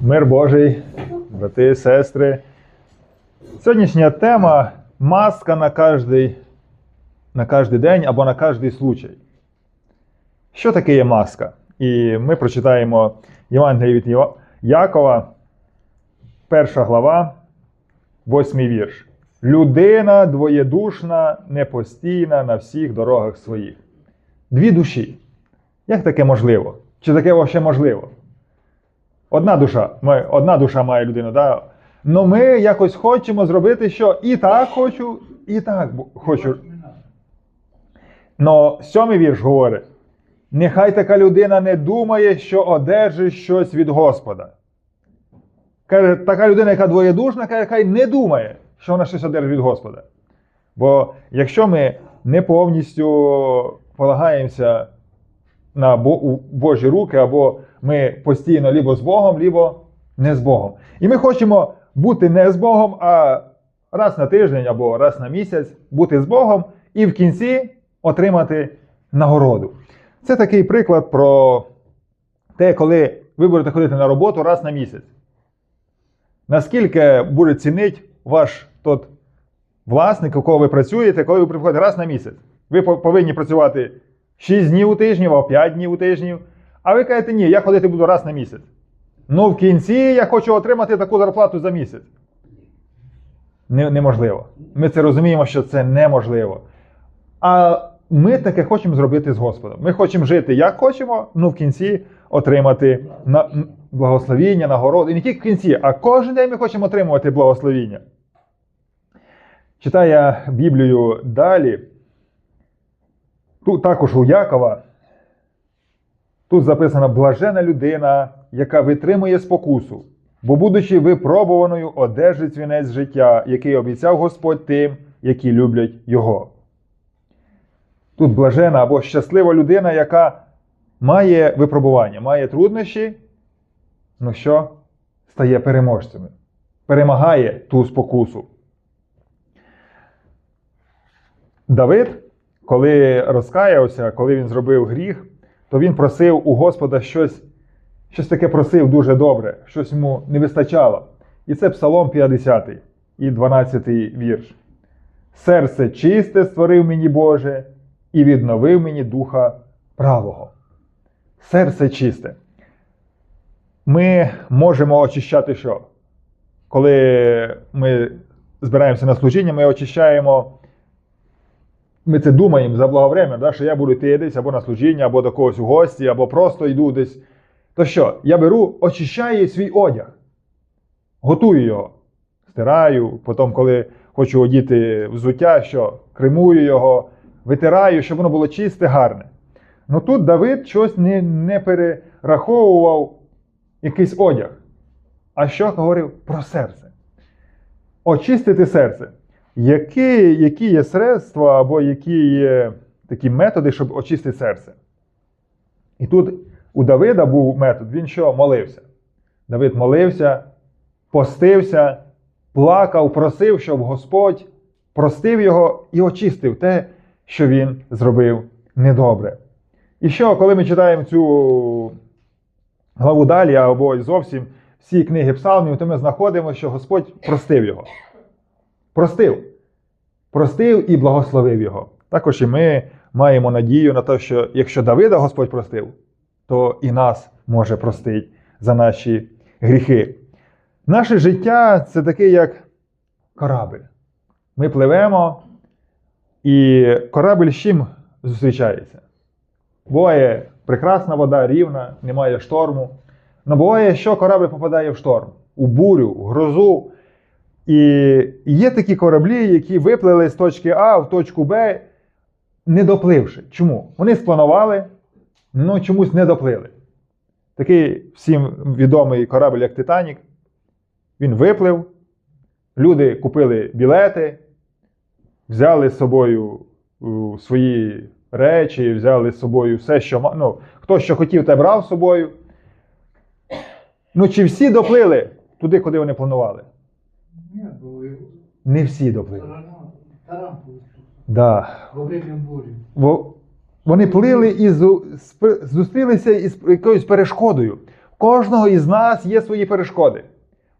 Мир Божий, брати сестри. Сьогоднішня тема маска на кожний, на кожний день або на кожний случай. Що таке є маска? І ми прочитаємо Євангеліє від Якова, перша глава, восьмий вірш. Людина двоєдушна, непостійна на всіх дорогах своїх. Дві душі. Як таке можливо? Чи таке взагалі можливо? Одна душа, ми, одна душа має людина, да? Ну ми якось хочемо зробити, що і так хочу, і так хочу. Но сьомий вірш говорить: нехай така людина не думає, що одержить щось від Господа. Каже, така людина, яка двоєдушна, каже, не думає, що вона щось одержить від Господа. Бо якщо ми не повністю полагаємося на у Божі руки, або ми постійно лібо з Богом, лібо не з Богом. І ми хочемо бути не з Богом, а раз на тиждень або раз на місяць бути з Богом і в кінці отримати нагороду. Це такий приклад про те, коли ви будете ходити на роботу раз на місяць. Наскільки буде цінить ваш тот власник, у кого ви працюєте, коли ви приходите раз на місяць? Ви повинні працювати 6 днів у тижні або 5 днів у тижні. А ви кажете, ні, я ходити буду раз на місяць. Ну, в кінці я хочу отримати таку зарплату за місяць. Не, неможливо. Ми це розуміємо, що це неможливо. А ми таке хочемо зробити з Господом. Ми хочемо жити як хочемо, ну в кінці отримати на, благословіння, нагороду. І не тільки в кінці, а кожен день ми хочемо отримувати благословіння. Читаю Біблію далі. Тут також у Якова. Тут записано блажена людина, яка витримує спокусу, бо, будучи випробуваною, одержить вінець життя, який обіцяв Господь тим, які люблять його. Тут блажена або щаслива людина, яка має випробування, має труднощі, ну що, стає переможцями, перемагає ту спокусу. Давид, коли розкаявся, коли він зробив гріх, то він просив у Господа щось, щось таке просив дуже добре, щось йому не вистачало. І це Псалом 50 і 12 вірш. Серце чисте створив мені Боже, і відновив мені духа правого. Серце чисте. Ми можемо очищати що? Коли ми збираємося на служіння, ми очищаємо ми це думаємо за благовремя, да, що я буду йти десь або на служіння, або до когось у гості, або просто йду десь. То що? Я беру, очищаю свій одяг, готую його, стираю, потім, коли хочу одіти взуття, що кремую його, витираю, щоб воно було чисте, гарне. Ну тут Давид щось не, не перераховував якийсь одяг. А що говорив про серце? Очистити серце. Які, які є средства або які є такі методи, щоб очистити серце? І тут у Давида був метод, він що молився. Давид молився, постився, плакав, просив, щоб Господь простив його і очистив те, що він зробив недобре. І що, коли ми читаємо цю главу далі, або зовсім всі книги псалмів, то ми знаходимо, що Господь простив його. Простив. Простив і благословив його. Також і ми маємо надію на те, що якщо Давида Господь простив, то і нас може простити за наші гріхи. Наше життя це таке, як корабель. Ми пливемо, і корабель з чим зустрічається? Буває прекрасна вода, рівна, немає шторму. Но буває, що корабель попадає в шторм, у бурю, в грозу. І є такі кораблі, які виплили з точки А в точку Б, не допливши. Чому? Вони спланували, але чомусь не доплили. Такий всім відомий корабль, як Титанік. Він виплив, люди купили білети, взяли з собою свої речі, взяли з собою все, що ну, хто що хотів, те брав з собою. Ну, чи всі доплили туди, куди вони планували? Не всі доплили. Да. Во время вони плили і зу- спри- зустрілися із якоюсь перешкодою. Кожного із нас є свої перешкоди.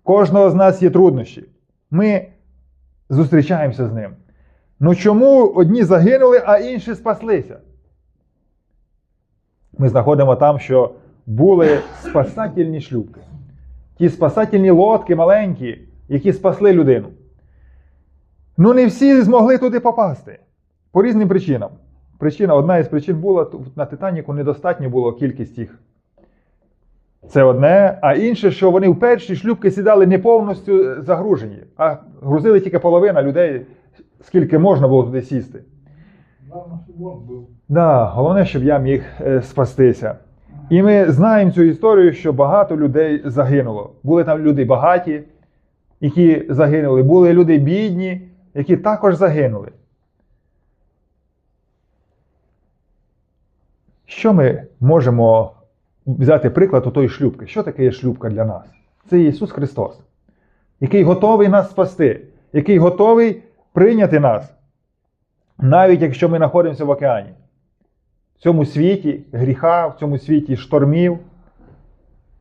Кожного з нас є труднощі. Ми зустрічаємося з ним. Ну чому одні загинули, а інші спаслися? Ми знаходимо там, що були спасательні шлюбки. Ті спасательні лодки маленькі, які спасли людину. Ну, не всі змогли туди попасти. По різним причинам. Причина, одна із причин була на Титаніку недостатньо було кількість їх. Це одне, а інше, що вони в перші шлюбки сідали не повністю загружені, а грузили тільки половина людей, скільки можна було туди сісти. Да, головне, щоб я міг е, спастися. І ми знаємо цю історію, що багато людей загинуло. Були там люди багаті, які загинули, були люди бідні, які також загинули. Що ми можемо взяти приклад у тої шлюбки? Що таке є шлюбка для нас? Це Ісус Христос, який готовий нас спасти, який готовий прийняти нас, навіть якщо ми знаходимося в океані. В цьому світі гріха, в цьому світі штормів.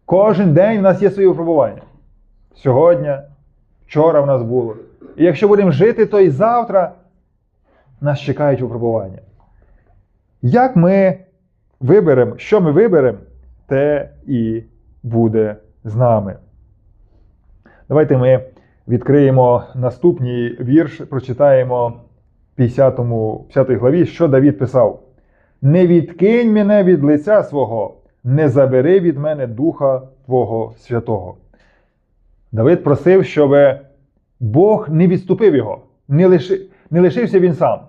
Кожен день в нас є свої випробування. Сьогодні, вчора в нас було. І якщо будемо жити, то і завтра нас чекають випробування. Як ми виберемо, що ми виберемо, те і буде з нами. Давайте ми відкриємо наступний вірш, прочитаємо 50, 50 главі, що Давід писав. Не відкинь мене від лиця свого, не забери від мене Духа Твого Святого. Давид просив, щоб Бог не відступив його, не, лиши, не лишився він сам.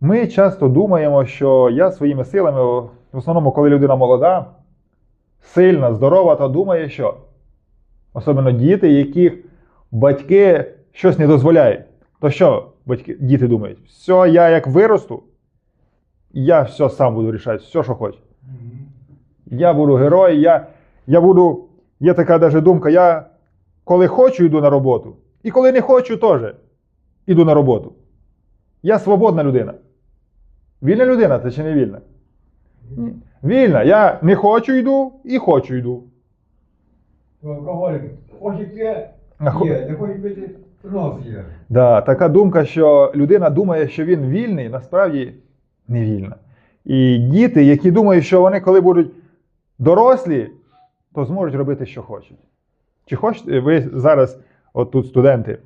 Ми часто думаємо, що я своїми силами, в основному, коли людина молода, сильна, здорова, то думає, що особливо діти, яких батьки щось не дозволяють. То що батьки, діти думають? Все, я як виросту, я все сам буду рішати, все, що хочу. Я буду герой, я, я буду. Є така даже думка, я коли хочу, йду на роботу, і коли не хочу, теж йду на роботу. Я свободна людина. Вільна людина це чи не вільна? Ні. Вільна. Я не хочу йду і хочу йду. Алкоголік. Хоче п'є, А є, не хоче пити, принос є. Да, така думка, що людина думає, що він вільний, насправді не вільна. І діти, які думають, що вони, коли будуть дорослі, то зможуть робити, що хочуть. Чи хочете ви зараз, от тут студенти,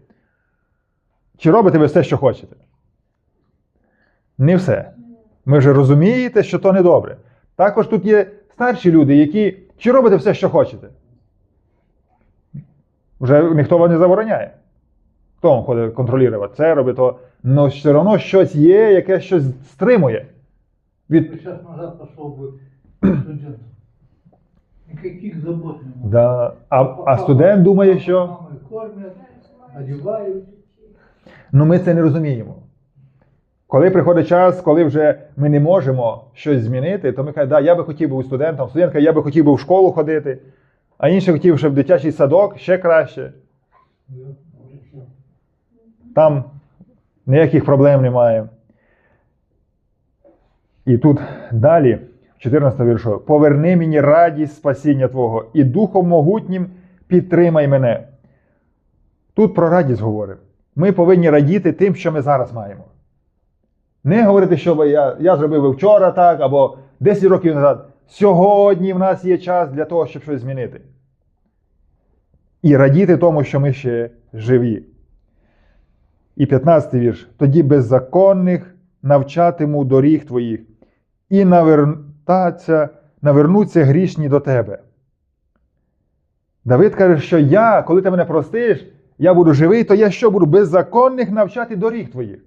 чи робите ви все, що хочете? Не все. Ми вже розумієте, що то не добре. Також тут є старші люди, які чи робите все, що хочете? Вже ніхто вам не забороняє. Хто вам ходить контролювати? Це робить то. Але все одно щось є, яке щось стримує. Від... Сейчас назад пошел бы студент. Никаких забот не. Да. А, а студент думає, що ну ми це не розуміємо. Коли приходить час, коли вже ми не можемо щось змінити, то ми кажемо, да, я би хотів бути студентом, студент каже, я би хотів би в школу ходити, а інший хотів, щоб в дитячий садок ще краще. Там ніяких проблем немає. І тут далі, 14 віршу, поверни мені радість спасіння Твого, і духом могутнім підтримай мене. Тут про радість говорить. Ми повинні радіти тим, що ми зараз маємо. Не говорити, що я, я зробив вчора так, або 10 років назад. Сьогодні в нас є час для того, щоб щось змінити. І радіти тому, що ми ще живі. І 15 вірш. Тоді беззаконних навчатиму доріг твоїх, і навертаться, навернуться грішні до тебе. Давид каже, що я, коли ти мене простиш, я буду живий, то я що буду беззаконних навчати доріг твоїх.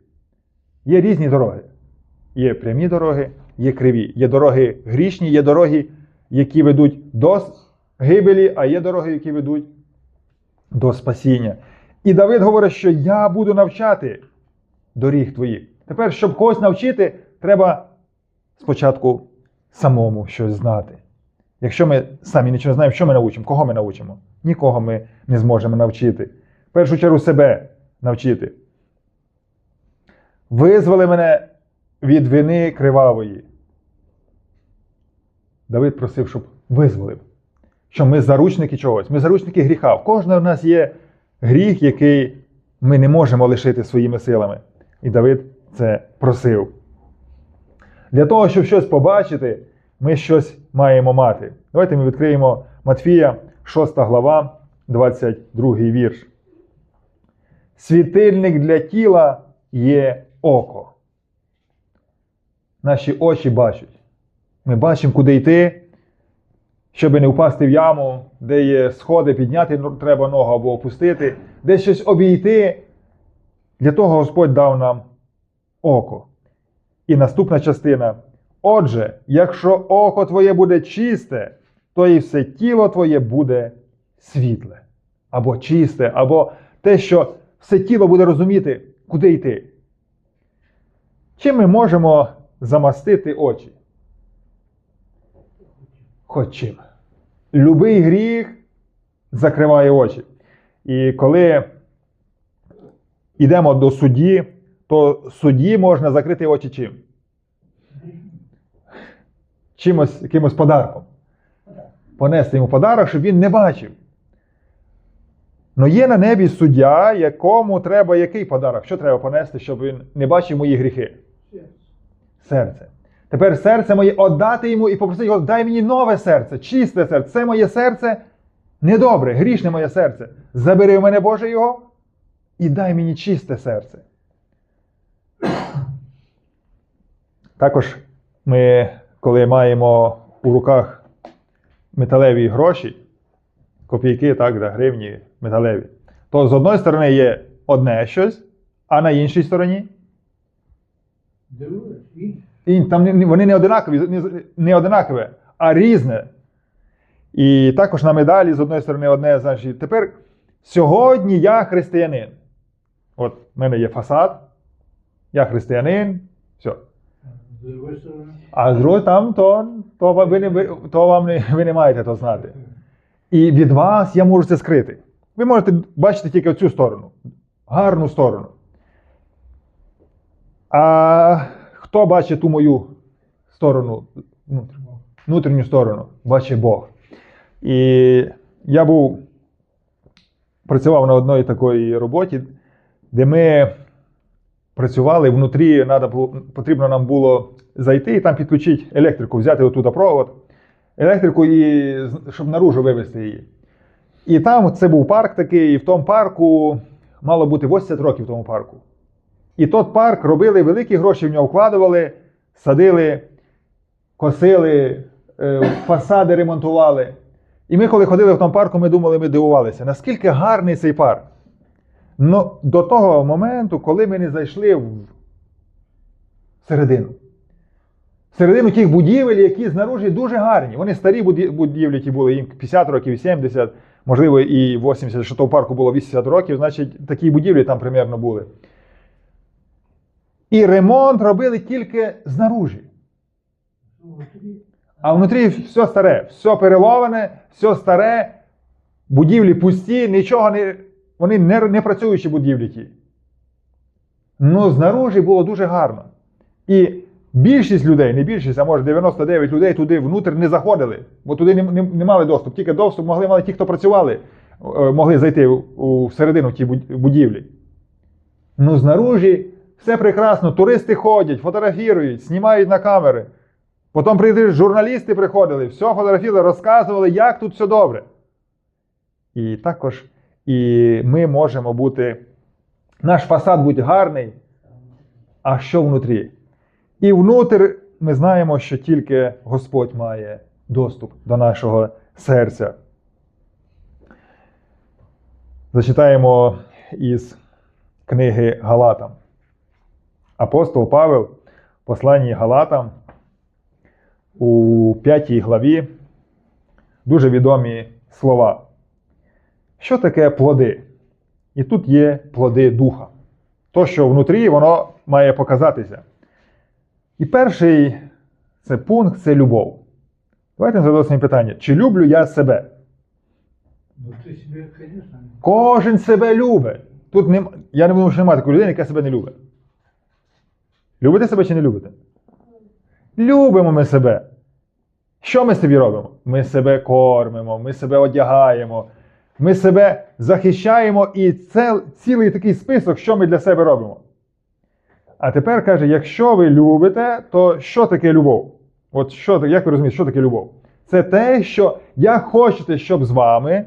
Є різні дороги. Є прямі дороги, є криві. Є дороги грішні, є дороги, які ведуть до гибелі, а є дороги, які ведуть до спасіння. І Давид говорить, що я буду навчати доріг твоїх. Тепер, щоб когось навчити, треба спочатку самому щось знати. Якщо ми самі нічого не знаємо, що ми навчимо? Кого ми навчимо? Нікого ми не зможемо навчити. В першу чергу себе навчити. Визволи мене від вини кривавої. Давид просив, щоб визволив. що ми заручники чогось, ми заручники гріха. В кожного в нас є гріх, який ми не можемо лишити своїми силами. І Давид це просив. Для того, щоб щось побачити, ми щось маємо мати. Давайте ми відкриємо Матфія, 6 глава, 22 вірш. Світильник для тіла є око. Наші очі бачать. Ми бачимо, куди йти, щоб не впасти в яму, де є сходи, підняти треба ногу або опустити, де щось обійти. Для того Господь дав нам око. І наступна частина. Отже, якщо око твоє буде чисте, то і все тіло твоє буде світле, або чисте, або те, що все тіло буде розуміти, куди йти. Чим ми можемо замастити очі? Хоч чим. Любий гріх закриває очі. І коли йдемо до судді, то судді можна закрити очі чим? Чимось, якимось подарком. Понести йому подарок, щоб він не бачив. Но є на небі суддя, якому треба який подарок? Що треба понести, щоб він не бачив мої гріхи? Серце. Тепер серце моє віддати йому і попросити його, дай мені нове серце, чисте серце. Це моє серце недобре, грішне моє серце. Забери в мене Боже його і дай мені чисте серце. Також ми, коли маємо у руках металеві гроші, копійки, так, да, гривні металеві, то з одної сторони є одне щось, а на іншій стороні і там вони не одинакові, не одинакові, а різне. І також на медалі з одної сторони одне, значить, тепер сьогодні я християнин. От в мене є фасад, я християнин, все. А з другої там, то, то, ви, не, то вам не, ви не маєте то знати. І від вас я можу це скрити. Ви можете бачити тільки цю сторону, гарну сторону. А хто бачить ту мою сторону, внутрішню, сторону, бачить Бог. І я був, працював на одній такої роботі, де ми працювали внутрі, надо потрібно нам було зайти і там підключити електрику, взяти отуда провод, електрику, і, щоб наружу вивезти її. І там це був парк такий, і в тому парку мало бути 80 років в тому парку. І тот парк робили великі гроші, в нього вкладували, садили, косили, е, фасади ремонтували. І ми, коли ходили в тому парку, ми думали, ми дивувалися, наскільки гарний цей парк. Ну, до того моменту, коли ми не зайшли в середину. Середину тих будівель, які знаружі дуже гарні. Вони старі будівлі ті були, їм 50 років, 70, можливо, і 80, що то в парку було 80 років, значить такі будівлі там примерно були. І ремонт робили тільки знаружі. А внутрі все старе, все переловане, все старе, будівлі пусті, нічого не. Вони не, не працюючі будівлі ті. Ну, знаружі було дуже гарно. І більшість людей, не більшість, а може 99 людей туди внутрі не заходили, бо туди не, не, не мали доступ. Тільки доступ могли мали ті, хто працювали, е, могли зайти у, середину ті будівлі. Ну, знаружі все прекрасно, туристи ходять, фотографірують, знімають на камери. Потім прийшли журналісти приходили, все фотографували, розказували, як тут все добре. І також і ми можемо бути, наш фасад буде гарний, а що внутрі? І внутрі ми знаємо, що тільки Господь має доступ до нашого серця. Зачитаємо із книги Галатам. Апостол Павел в посланні Галатам у п'ятій главі дуже відомі слова. Що таке плоди? І тут є плоди духа. То, що внутрі, воно має показатися. І перший це пункт це любов. Давайте задамо собі питання: чи люблю я себе? Ну, ти себе, звісно, Кожен себе любить. Тут нем... Я не думаю, що немає такої людини, яка себе не любить. Любите себе чи не любите? Любимо ми себе. Що ми собі робимо? Ми себе кормимо, ми себе одягаємо, ми себе захищаємо, і це цілий такий список, що ми для себе робимо. А тепер каже: якщо ви любите, то що таке любов? От що, як ви розумієте, що таке любов? Це те, що я хочете, щоб з вами,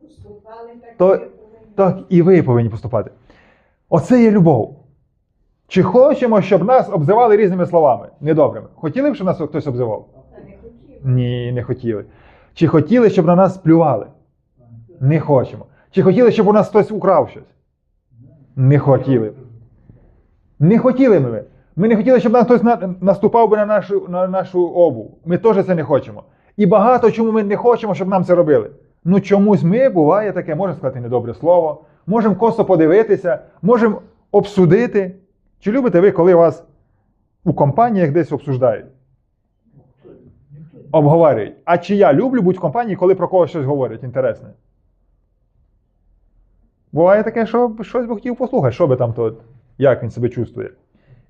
Поступали так, То- так і ви повинні поступати. Оце є любов. Чи хочемо, щоб нас обзивали різними словами, недобрими? Хотіли б, щоб нас хтось обзивав? Не хотіли. Ні, не хотіли. Чи хотіли, щоб на нас плювали? Не хочемо. Чи хотіли, щоб у нас хтось украв щось? Не хотіли. Не хотіли ми. Ми не хотіли, щоб нам хтось на- наступав би на нашу, на нашу обув. Ми теж це не хочемо. І багато чому ми не хочемо, щоб нам це робили. Ну чомусь ми буває таке, можемо сказати недобре слово, можемо косо подивитися, можемо обсудити. Чи любите ви, коли вас у компаніях десь обсуждають? Обговорюють. А чи я люблю бути в компанії, коли про когось щось говорять інтересне? Буває таке, що щось би хотів послухати, що би там то, як він себе чувствує.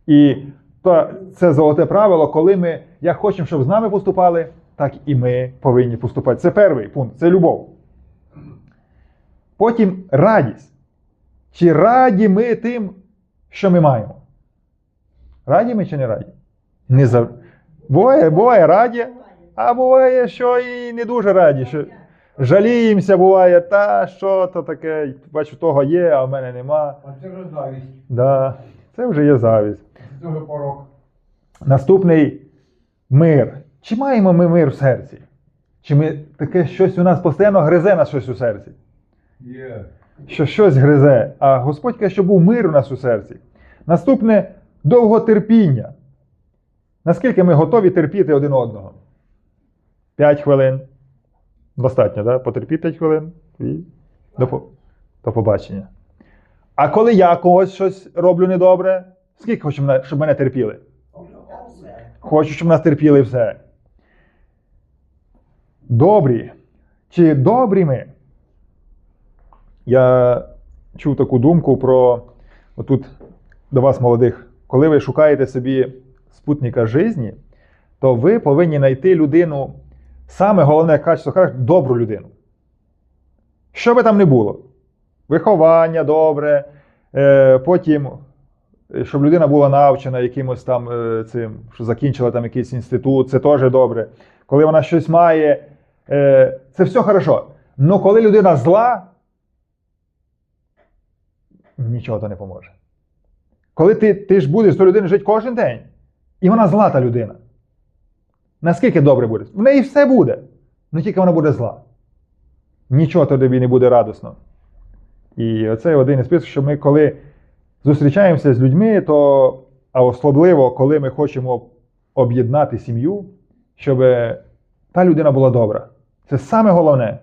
І то, це золоте правило, коли ми як хочемо, щоб з нами поступали, так і ми повинні поступати. Це перший пункт, це любов. Потім радість. Чи раді ми тим, що ми маємо? Раді ми чи не раді? Не зав... буває, буває раді, а буває, що і не дуже раді. Що... Жаліємося, буває, та що то таке, бачу, того є, а в мене нема. А це вже завість. Да, це вже є завість. Це дуже порок. Наступний мир. Чи маємо ми мир в серці? Чи ми таке щось у нас постійно гризе на щось у серці? Є. Що щось гризе, а Господь каже, що був мир у нас у серці. Наступне довготерпіння. Наскільки ми готові терпіти один одного? П'ять хвилин. Достатньо, да? Потерпі 5 хвилин і до, до побачення. А коли я когось щось роблю недобре, скільки хочу, щоб мене терпіли? Хочу, щоб нас терпіли все. Добрі. Чи добрі ми? Я чув таку думку про отут до вас, молодих. Коли ви шукаєте собі спутника житті, то ви повинні знайти людину, саме головне качество характеру, добру людину. Що би там не було? Виховання добре, е, потім е, щоб людина була навчена якимось там е, цим, що закінчила там якийсь інститут, це теж добре. Коли вона щось має, це все хорошо. Але коли людина зла, нічого то не поможе. Коли ти, ти ж будеш з тою людиною жити кожен день, і вона зла та людина. Наскільки добре буде? В неї все буде, але тільки вона буде зла. Нічого тобі не буде радосно. І оце один із списків, що ми, коли зустрічаємося з людьми, то а особливо, коли ми хочемо об'єднати сім'ю, щоб та людина була добра. Це саме головне.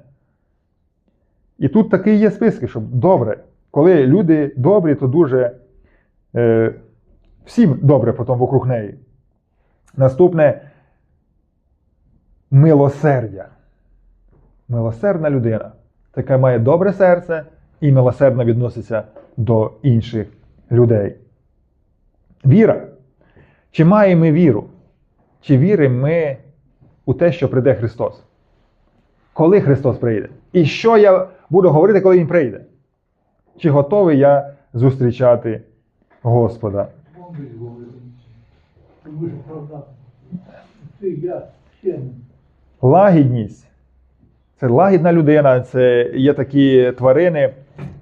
І тут такий є списки, щоб добре. Коли люди добрі, то дуже е, всім добре потім вокруг неї. Наступне милосердя. Милосердна людина, така має добре серце і милосердно відноситься до інших людей. Віра. Чи маємо ми віру? Чи віримо ми у те, що прийде Христос? Коли Христос прийде? І що я буду говорити, коли Він прийде? Чи готовий я зустрічати Господа? Ти я Лагідність. Це лагідна людина, це є такі тварини,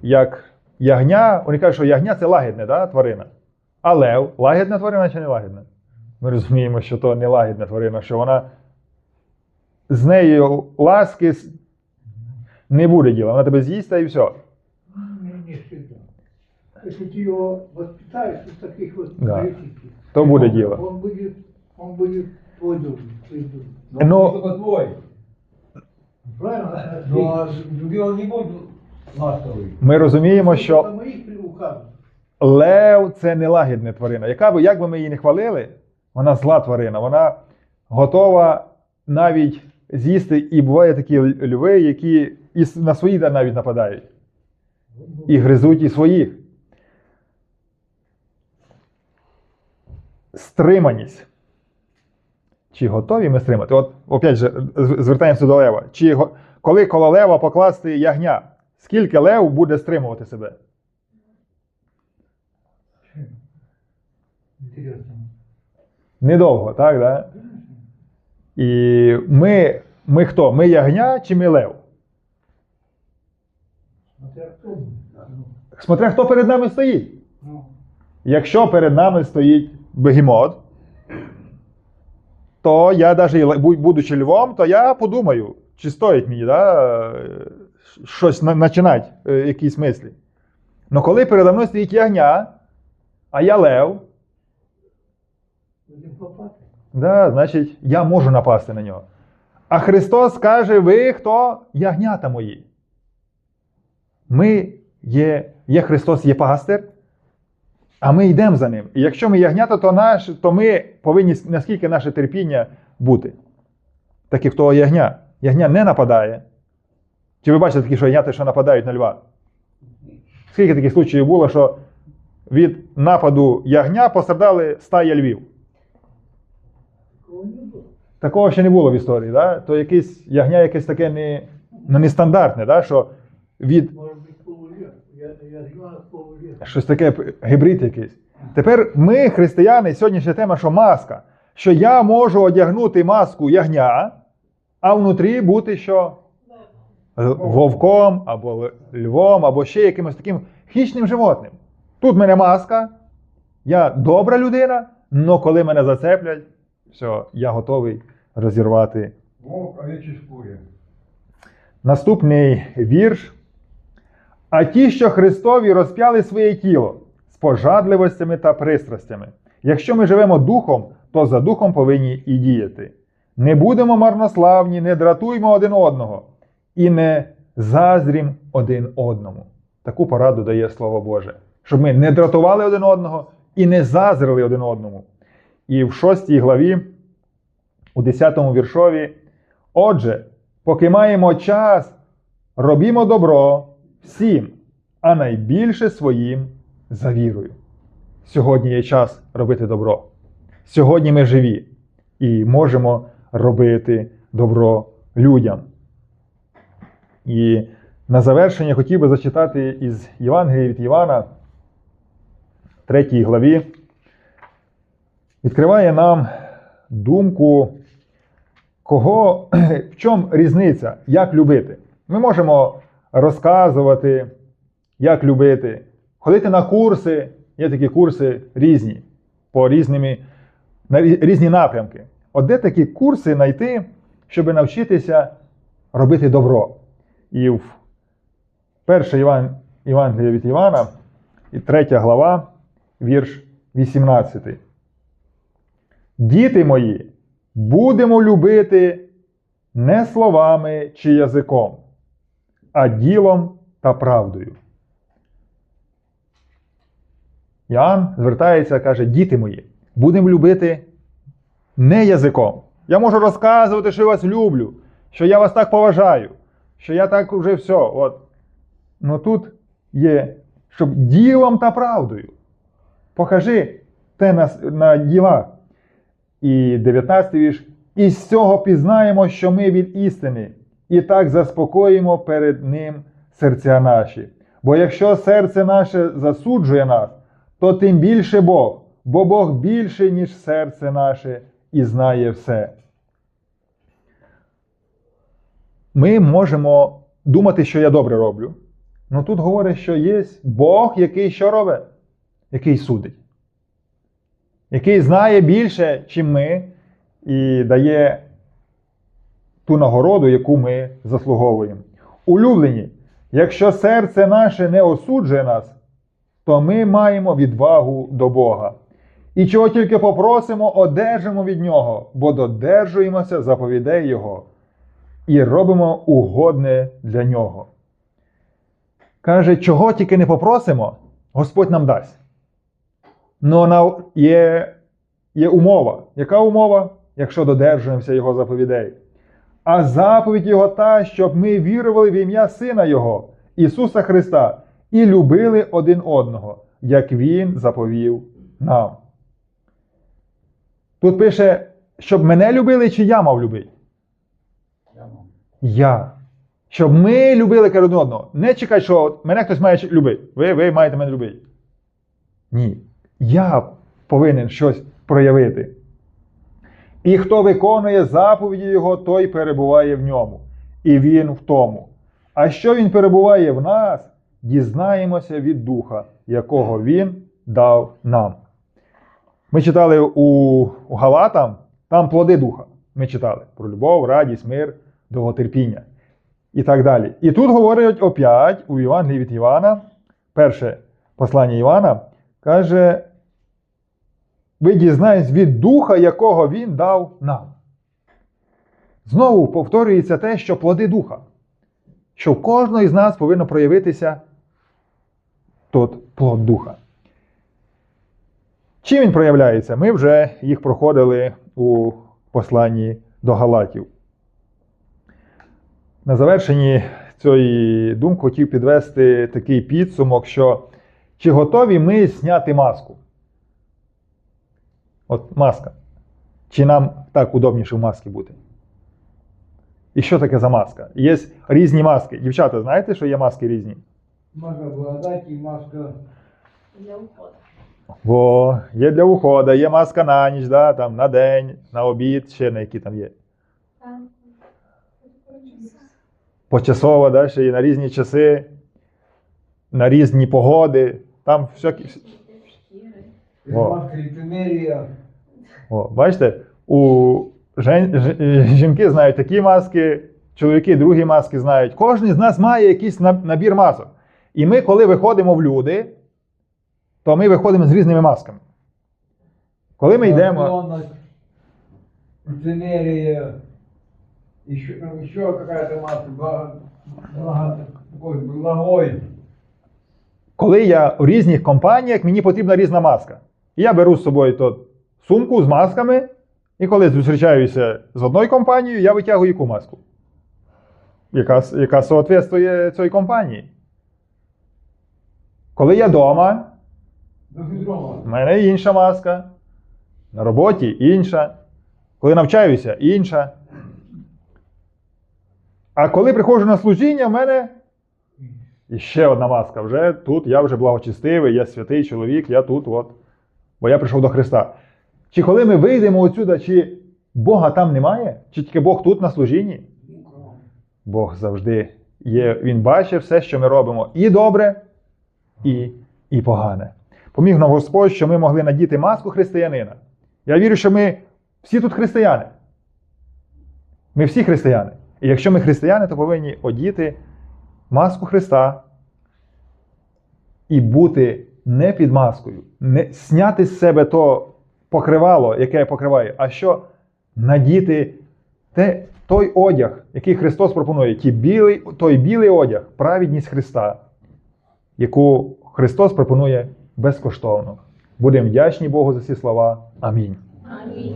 як ягня. Вони кажуть, що ягня це лагідна да, тварина. А лев лагідна тварина чи не лагідна? Ми розуміємо, що то не лагідна тварина, що вона з нею ласки не буде діла. Вона тебе з'їсть та і все. Если ты его воспитаешь из таких вот Да. То буде діло. он будет твой друг, твой друг. Ну- Ну, только твой. Правильно? Ну, а другие он не будет ласковый. Ми розуміємо, що лев це не лагідна тварина. Яка би, як би ми її не хвалили, вона зла тварина. Вона готова навіть з'їсти, і буває такі льви, які і на свої навіть нападають. І гризуть і своїх. Стриманість. Чи готові ми стримати? От, опять же, звертаємося до лева. Чи коли коло лева покласти ягня, скільки лев буде стримувати себе? Недовго, так? Да? І ми, ми хто? Ми ягня чи ми лев? Смотря хто. Перед нами стоїть. ну, Якщо перед нами стоїть бегемот, то я навіть будучи львом, то я подумаю, чи стоїть мені да, щось на- починати, е, якісь мислі. Але коли передо мною стоїть ягня, а я лев, да, значить я можу напасти на нього. А Христос каже: ви хто? Ягнята мої. Ми є, є Христос, є пастир, а ми йдемо за ним. І якщо ми ягнята, то, наш, то ми повинні наскільки наше терпіння бути. Так як того ягня. Ягня не нападає. Чи ви бачите такі, що ягняти, що нападають на льва? Скільки таких случаїв було, що від нападу ягня постраждали стая львів? Такого. Такого ще не було в історії, да? то якесь ягня якесь таке не, ну, нестандартне, да? що від Може бути полулєр. Я, я з Івана полулєр. Щось таке гібрид якийсь. Тепер ми, християни, сьогоднішня тема, що маска. Що я можу одягнути маску ягня, а внутрі бути що? Вовком, або львом, або ще якимось таким хищним животним. Тут в мене маска, я добра людина, але коли мене зацеплять, все, я готовий розірвати Вовк овечій шкурі. Наступний вірш. А ті, що Христові розп'яли своє тіло з пожадливостями та пристрастями. Якщо ми живемо духом, то за духом повинні і діяти. Не будемо марнославні, не дратуймо один одного і не заздрім один одному. Таку пораду дає Слово Боже. Щоб ми не дратували один одного і не зазрили один одному. І в 6 главі, у 10 віршові, Отже, поки маємо час, робімо добро всім, а найбільше своїм за вірою. Сьогодні є час робити добро. Сьогодні ми живі і можемо робити добро людям. І на завершення хотів би зачитати із Євангелія від Івана, 3 главі. Відкриває нам думку Кого, в чому різниця, як любити? Ми можемо розказувати, як любити, ходити на курси, є такі курси різні, по різними, на різні напрямки. От де такі курси знайти, щоб навчитися робити добро? І в перше Іван, Євангелія від Івана, і третя глава, вірш 18. Діти мої, будемо любити не словами чи язиком, а ділом та правдою. Іоанн звертається каже: Діти мої, будемо любити не язиком. Я можу розказувати, що я вас люблю, що я вас так поважаю, що я так вже все. От. Ну тут є, щоб ділом та правдою. Покажи те на, на ділах. І 19 вірш. І з цього пізнаємо, що ми від істини, і так заспокоїмо перед Ним серця наші. Бо якщо серце наше засуджує нас, то тим більше Бог, бо Бог більше, ніж серце наше, і знає все. Ми можемо думати, що я добре роблю. Ну тут говорить, що є Бог, який що робить? Який судить який знає більше, чим ми, і дає ту нагороду, яку ми заслуговуємо. Улюблені, якщо серце наше не осуджує нас, то ми маємо відвагу до Бога. І чого тільки попросимо, одержимо від Нього, бо додержуємося заповідей Його і робимо угодне для Нього. Каже, чого тільки не попросимо, Господь нам дасть. Ну, є, є умова. Яка умова? Якщо додержуємося Його заповідей. А заповідь Його та, щоб ми вірували в ім'я Сина Його, Ісуса Христа, і любили один одного, як Він заповів нам. Тут пише щоб мене любили, чи я мав любити? Я Щоб ми любили один одного. Не чекай, що мене хтось має любити. Ви, ви маєте мене любити. Ні. Я повинен щось проявити. І хто виконує заповіді Його, той перебуває в ньому. І він в тому. А що він перебуває в нас, дізнаємося від Духа, якого він дав нам. Ми читали у, Галатам, там плоди Духа. Ми читали про любов, радість, мир, довготерпіння і так далі. І тут говорять опять у Євангелії від Івана, перше послання Івана, каже, ви дізнаєтесь від Духа, якого Він дав нам. Знову повторюється те, що плоди Духа. Що в кожного із нас повинно проявитися тот плод Духа. Чим він проявляється? Ми вже їх проходили у посланні до Галатів. На завершенні цієї думки хотів підвести такий підсумок, що чи готові ми зняти маску? От маска. Чи нам так удобніше в масці бути? І що таке за маска? Є різні маски. Дівчата, знаєте, що є маски різні? Маска благодаті, маска Для уходу. Бо є для уходу, є маска на ніч, да, там, на день, на обід, ще на які там є. Почасово, да, ще є на різні часи, на різні погоди. Там всякі. Маска ліцемерія. О, бачите, у жен... жінки знають такі маски, чоловіки другі маски знають. Кожен з нас має якийсь набір масок. І ми, коли виходимо в люди, то ми виходимо з різними масками. Коли ми йдемо. Еще, ну, еще какая-то маска. Благо, благо, такой благой. Коли я в різних компаніях, мені потрібна різна маска. І я беру з собою то сумку з масками, і коли зустрічаюся з одною компанією, я витягую яку маску, яка, яка соответствує цій компанії. Коли я вдома, в мене інша маска, на роботі інша, коли навчаюся інша. А коли приходжу на служіння, в мене ще одна маска. Вже тут я вже благочестивий, я святий чоловік, я тут, от. Бо я прийшов до Христа. Чи коли ми вийдемо отсюда, чи Бога там немає? Чи тільки Бог тут на служінні? Бог завжди є. Він бачить все, що ми робимо, і добре, і, і погане. Поміг нам Господь, що ми могли надіти маску християнина. Я вірю, що ми всі тут християни. Ми всі християни. І якщо ми християни, то повинні одіти маску Христа і бути не під маскою, не сняти з себе то покривало, яке покриваю. а що надіти те, той одяг, який Христос пропонує, ті білий, той білий одяг, праведність Христа, яку Христос пропонує безкоштовно. Будемо вдячні Богу за ці слова. Амінь. Амінь.